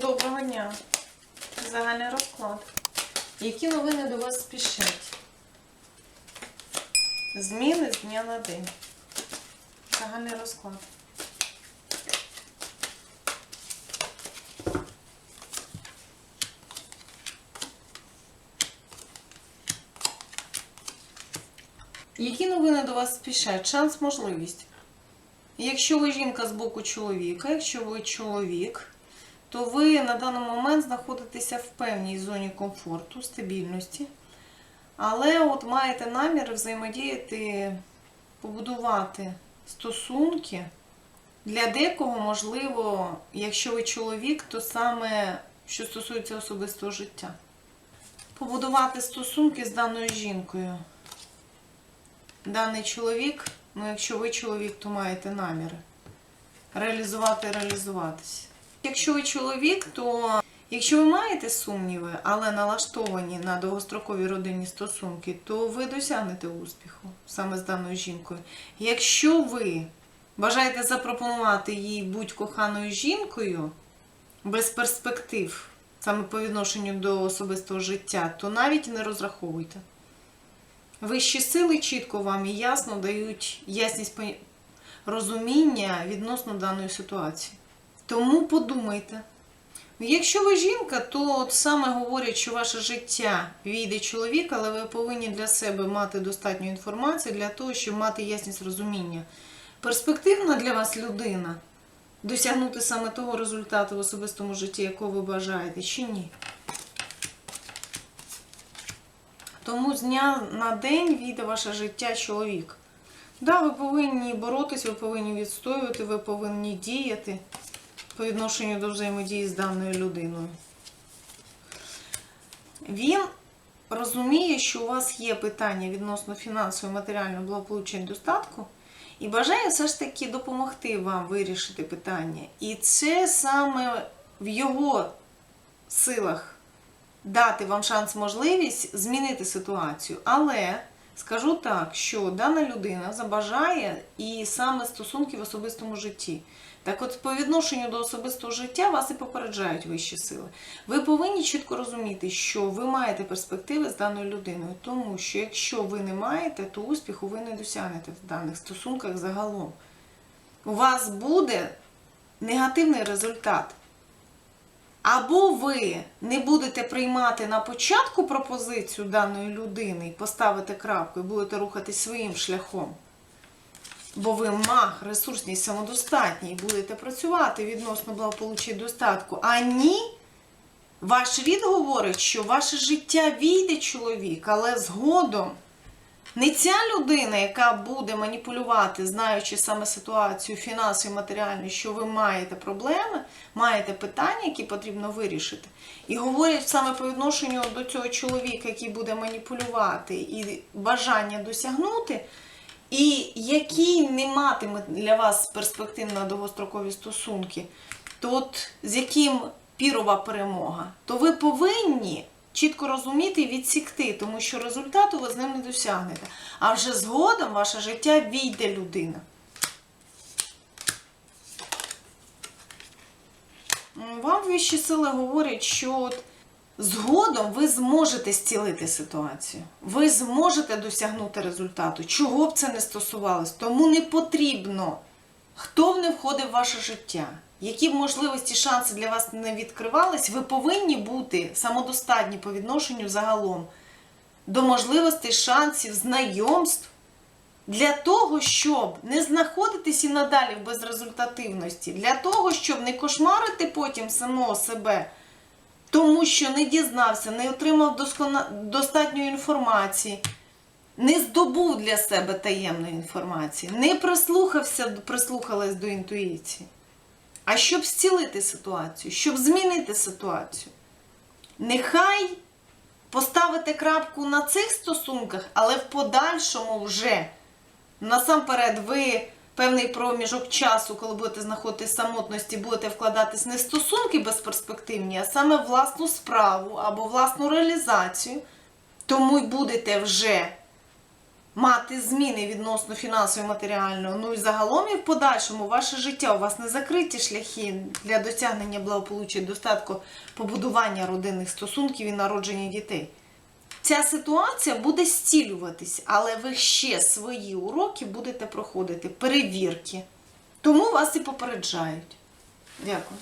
Доброго дня. Загальний розклад. Які новини до вас спішать? Зміни з дня на день. Загальний розклад. Які новини до вас спішать? Шанс, можливість. Якщо ви жінка з боку чоловіка, якщо ви чоловік, то ви на даний момент знаходитеся в певній зоні комфорту, стабільності. Але от маєте намір взаємодіяти, побудувати стосунки. Для декого, можливо, якщо ви чоловік, то саме що стосується особистого життя. Побудувати стосунки з даною жінкою. Даний чоловік, ну якщо ви чоловік, то маєте наміри реалізувати, реалізуватися. Якщо ви чоловік, то якщо ви маєте сумніви, але налаштовані на довгострокові родинні стосунки, то ви досягнете успіху саме з даною жінкою. Якщо ви бажаєте запропонувати їй будь коханою жінкою без перспектив, саме по відношенню до особистого життя, то навіть не розраховуйте. Вищі сили чітко вам і ясно дають ясність розуміння відносно даної ситуації. Тому подумайте. Якщо ви жінка, то от саме говорять, що ваше життя війде чоловік, але ви повинні для себе мати достатньо інформації для того, щоб мати ясність розуміння. Перспективна для вас людина досягнути саме того результату в особистому житті, якого ви бажаєте, чи ні? Тому з дня на день війде ваше життя чоловік. Да, ви повинні боротись, ви повинні відстоювати, ви повинні діяти по відношенню до взаємодії з даною людиною. Він розуміє, що у вас є питання відносно фінансового, матеріального благополуччя і достатку, і бажає все ж таки допомогти вам вирішити питання. І це саме в його силах дати вам шанс, можливість змінити ситуацію. Але скажу так, що дана людина забажає і саме стосунки в особистому житті. Так от, по відношенню до особистого життя вас і попереджають вищі сили. Ви повинні чітко розуміти, що ви маєте перспективи з даною людиною, тому що якщо ви не маєте, то успіху ви не досягнете в даних стосунках загалом. У вас буде негативний результат. Або ви не будете приймати на початку пропозицію даної людини і поставите крапку і будете рухатись своїм шляхом. Бо ви маг, ресурсний, самодостатній, будете працювати відносно благополуччя і достатку. А ні, ваш рід говорить, що ваше життя війде чоловік, але згодом не ця людина, яка буде маніпулювати, знаючи саме ситуацію фінансову і матеріальну, що ви маєте проблеми, маєте питання, які потрібно вирішити. І говорять саме по відношенню до цього чоловіка, який буде маніпулювати, і бажання досягнути, і який не матиме для вас перспектив на довгострокові стосунки, то от з яким пірова перемога, то ви повинні чітко розуміти і відсікти, тому що результату ви з ним не досягнете. А вже згодом ваше життя війде людина. Вам вищі сили говорять, що от згодом ви зможете зцілити ситуацію. Ви зможете досягнути результату, чого б це не стосувалось. Тому не потрібно, хто б не входив в ваше життя, які б можливості, шанси для вас не відкривались, ви повинні бути самодостатні по відношенню загалом до можливостей, шансів, знайомств. Для того, щоб не знаходитись і надалі в безрезультативності, для того, щоб не кошмарити потім самого себе, тому що не дізнався, не отримав доскона... достатньої інформації, не здобув для себе таємної інформації, не прислухався, прислухалась до інтуїції. А щоб зцілити ситуацію, щоб змінити ситуацію. Нехай поставите крапку на цих стосунках, але в подальшому вже насамперед ви певний проміжок часу, коли будете знаходитись самотності, будете вкладатись не в стосунки безперспективні, а саме власну справу або власну реалізацію, тому й будете вже мати зміни відносно фінансово і матеріального. Ну і загалом і в подальшому ваше життя, у вас не закриті шляхи для досягнення благополуччя достатку побудування родинних стосунків і народження дітей. Ця ситуація буде зцілюватись, але ви ще свої уроки будете проходити, перевірки. Тому вас і попереджають. Дякую.